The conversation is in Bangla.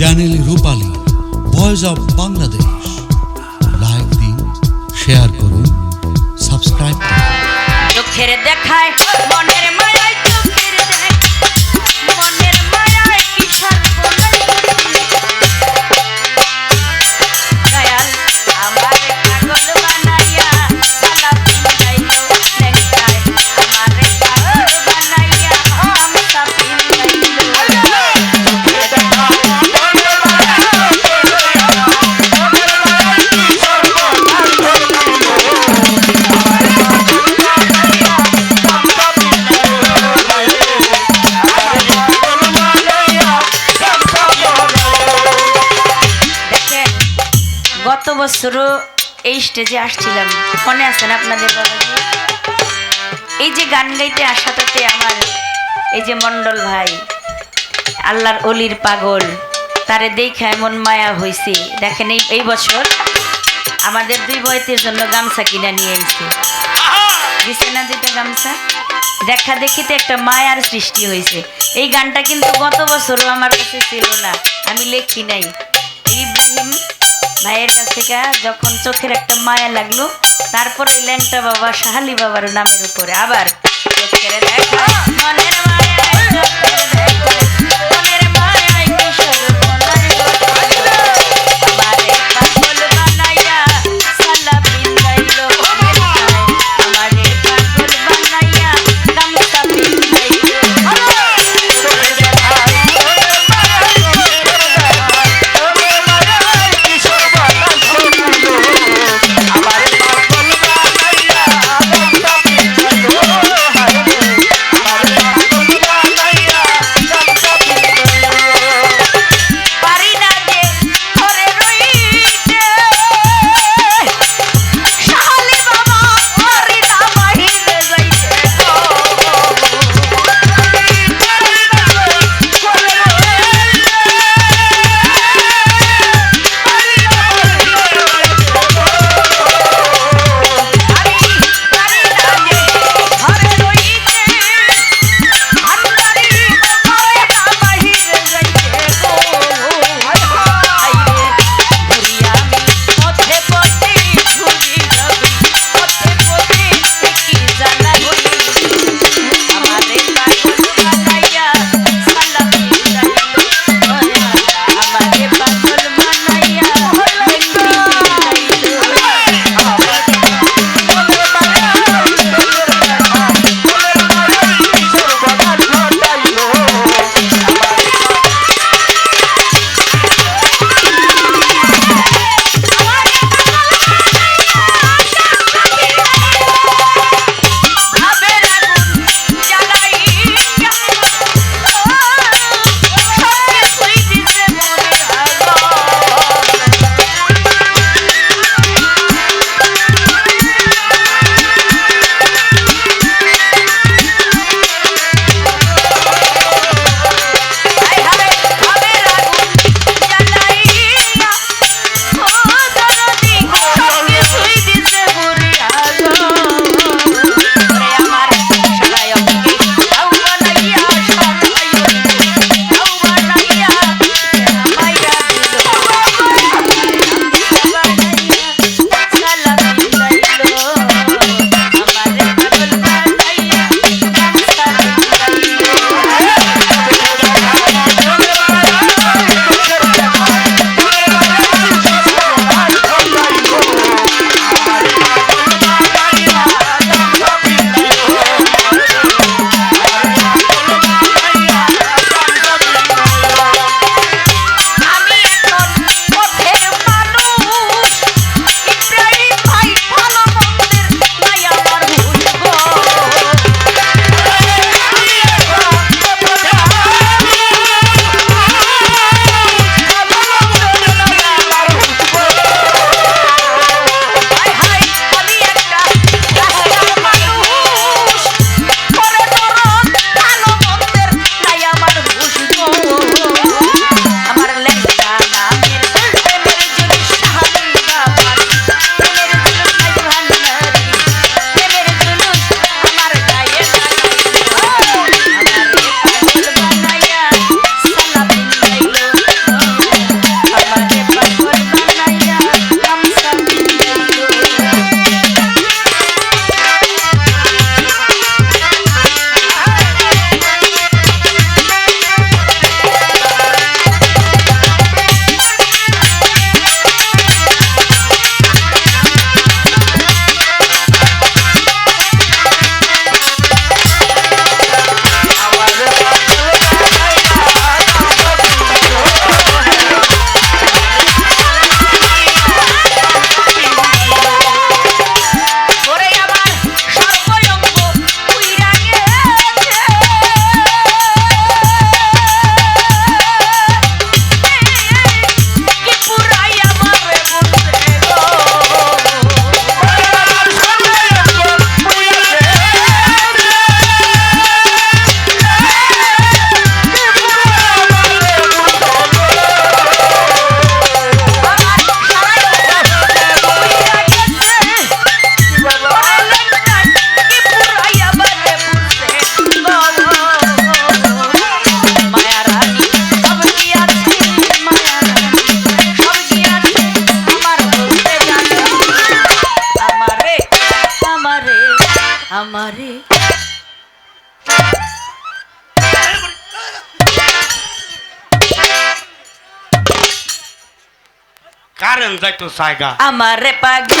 Channel Rupali voice of Bangladesh like দিন শেয়ার করুন সাবস্ক্রাইব করুন। দেখায় মনের গত বছরও এই স্টেজে আসছিলাম। মনে আছেন আপনাদের বাবাজি এই যে গান গাইতে আসাটাতে আমার এই যে মন্ডল ভাই, আল্লাহর অলির পাগল, তারে দেখে এমন মায়া হয়েছে দেখেন এই এই বছর আমাদের দুই বয়তের জন্য গামছা কিনা নিয়ে এসেছে দিছে না যেটা গামছা? দেখা দেখিতে একটা মায়ার সৃষ্টি হয়েছে এই গানটা কিন্তু গত বছরও আমার কাছে ছিল না। আমি লেখি নাই। ইব্রাহিম ভাইয়ের কাছ থেকে যখন চোখের একটা মায়া লাগল, তারপর ওই ল্যাংটা বাবা শাহালি বাবার নামের উপরে আবার চোখের দেখা। কারেন্ট যাইতো সাইগা আমার রে পাগল